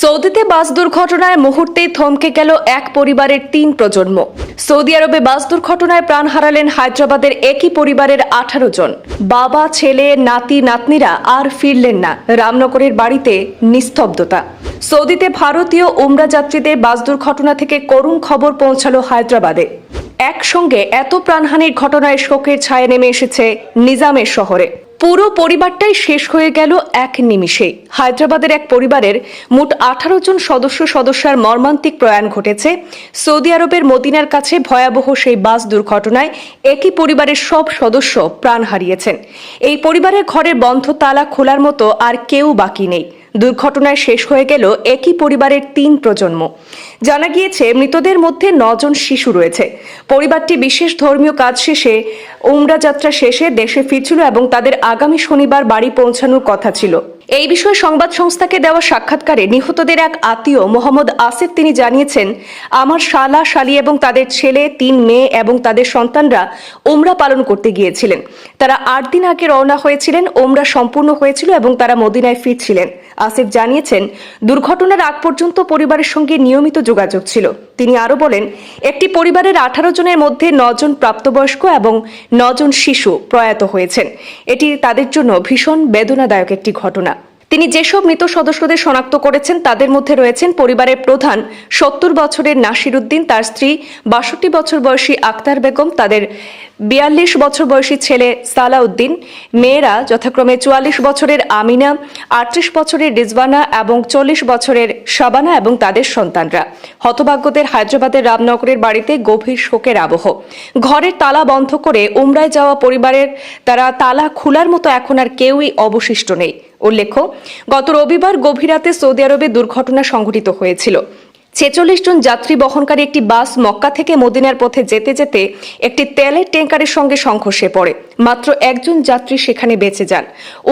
সৌদিতে বাস দুর্ঘটনায় মুহূর্তেই থমকে গেল এক পরিবারের তিন প্রজন্ম। সৌদি আরবে বাস দুর্ঘটনায় প্রাণ হারালেন হায়দ্রাবাদের একই পরিবারের আঠারো জন। বাবা, ছেলে, নাতি, নাতনিরা আর ফিরলেন না। রামনগরের বাড়িতে নিস্তব্ধতা। সৌদিতে ভারতীয় উমরা যাত্রীদের বাস দুর্ঘটনা থেকে করুণ খবর পৌঁছালো হায়দ্রাবাদে। একসঙ্গে এত প্রাণহানির ঘটনায় শোকের ছায়া নেমে এসেছে নিজামের শহরে। পুরো পরিবারটাই শেষ হয়ে গেল এক নিমিষে। হায়দ্রাবাদের এক পরিবারের মোট আঠারো জন সদস্য সদস্যার মর্মান্তিক প্রয়াণ ঘটেছে। সৌদি আরবের মদিনার কাছে ভয়াবহ সেই বাস দুর্ঘটনায় একই পরিবারের সব সদস্য প্রাণ হারিয়েছেন। এই পরিবারের ঘরের বন্ধ তালা খোলার মতো আর কেউ বাকি নেই। দুর্ঘটনায় শেষ হয়ে গেল একই পরিবারের তিন প্রজন্ম। জানা গিয়েছে, মৃতদের মধ্যে নজন শিশু রয়েছে। পরিবারটি বিশেষ ধর্মীয় কাজ শেষে, উমরা যাত্রা শেষে দেশে ফিরছিল এবং তাদের আগামী শনিবার বাড়ি পৌঁছানোর কথা ছিল। এই বিষয়ে সংবাদ সংস্থাকে দেওয়া সাক্ষাৎকারে নিহতদের এক আত্মীয়, মোহাম্মদ আসিফ, তিনি জানিয়েছেন, আমার শালা, শালি এবং তাদের ছেলে, তিন মেয়ে এবং তাদের সন্তানরা ওমরা পালন করতে গিয়েছিলেন। তারা আট দিন আগে রওনা হয়েছিলেন ওমরা সম্পূর্ণ হয়েছিল এবং তারা মদিনায় ফিরছিলেন। আসিফ জানিয়েছেন, দুর্ঘটনার আগ পর্যন্ত পরিবারের সঙ্গে নিয়মিত যোগাযোগ ছিল। তিনি আরও বলেন, একটি পরিবারের আঠারো জনের মধ্যে নজন প্রাপ্তবয়স্ক এবং নজন শিশু প্রয়াত হয়েছেন। এটি তাদের জন্য ভীষণ বেদনাদায়ক একটি ঘটনা। তিনি যেসব মৃত সদস্যদের শনাক্ত করেছেন, তাদের মধ্যে রয়েছেন পরিবারের প্রধান সত্তর বছরের নাসির উদ্দিন তার স্ত্রী, বাষট্টি বছর বয়সী আক্তার বেগম, তাদের বিয়াল্লিশ বছর বয়সী ছেলে সালাউদ্দিন, মেয়েরা যথাক্রমে চুয়াল্লিশ বছরের আমিনা, আটত্রিশ বছরের রিজওয়ানা এবং চল্লিশ বছরের শাবানা এবং তাদের সন্তানরা। হতভাগ্যদের হায়দ্রাবাদের রামনগরের বাড়িতে গভীর শোকের আবহ। ঘরের তালা বন্ধ করে উমরায় যাওয়া পরিবারের তারা তালা খোলার মতো এখন আর কেউই অবশিষ্ট নেই। উল্লেখ্য গত রবিবার গভীর রাতে সৌদি আরবে দুর্ঘটনা সংঘটিত হয়েছিল। ছেচল্লিশ জন যাত্রী বহনকারী একটি বাস মক্কা থেকে মদিনার পথে যেতে যেতে একটি তেলের ট্যাঙ্কারের সঙ্গে সংঘর্ষে পড়ে। মাত্র একজন যাত্রী সেখানে বেঁচে যান।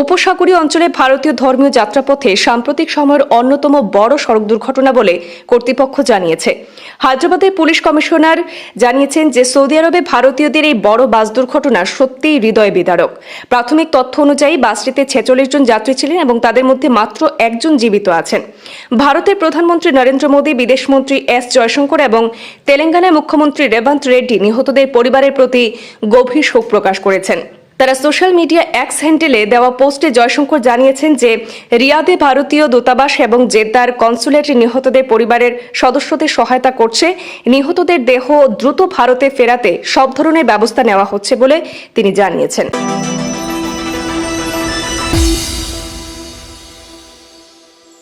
উপসাগরীয় অঞ্চলে ভারতীয় ধর্মীয় যাত্রাপথে সাম্প্রতিক সময়ের অন্যতম বড় সড়ক দুর্ঘটনা বলে কর্তৃপক্ষ জানিয়েছে। হায়দ্রাবাদের পুলিশ কমিশনার জানিয়েছেন যে সৌদি আরবে ভারতীয়দের এই বড় বাস দুর্ঘটনা সত্যিই হৃদয় বিদারক। প্রাথমিক তথ্য অনুযায়ী বাসটিতে ছেচল্লিশ জন যাত্রী ছিলেন এবং তাদের মধ্যে মাত্র একজন জীবিত আছেন। ভারতের প্রধানমন্ত্রী নরেন্দ্র মোদী বিদেশমন্ত্রী এস জয়শঙ্কর এবং তেলেঙ্গানায় মুখ্যমন্ত্রী রেবন্ত রেড্ডি নিহতদের পরিবারের প্রতি গভীর শোক প্রকাশ করেছেন। তারা সোশ্যাল মিডিয়া এক্স হ্যান্ডেলে দেওয়া পোস্টে জয়শঙ্কর জানিয়েছেন যে, রিয়াদে ভারতীয় দূতাবাস এবং জেদ্দার কনসুলেট নিহতদের পরিবারের সদস্যদের সহায়তা করছে। নিহতদের দেহ দ্রুত ভারতে ফেরাতে সব ধরনের ব্যবস্থা নেওয়া হচ্ছে বলে তিনি জানিয়েছেন।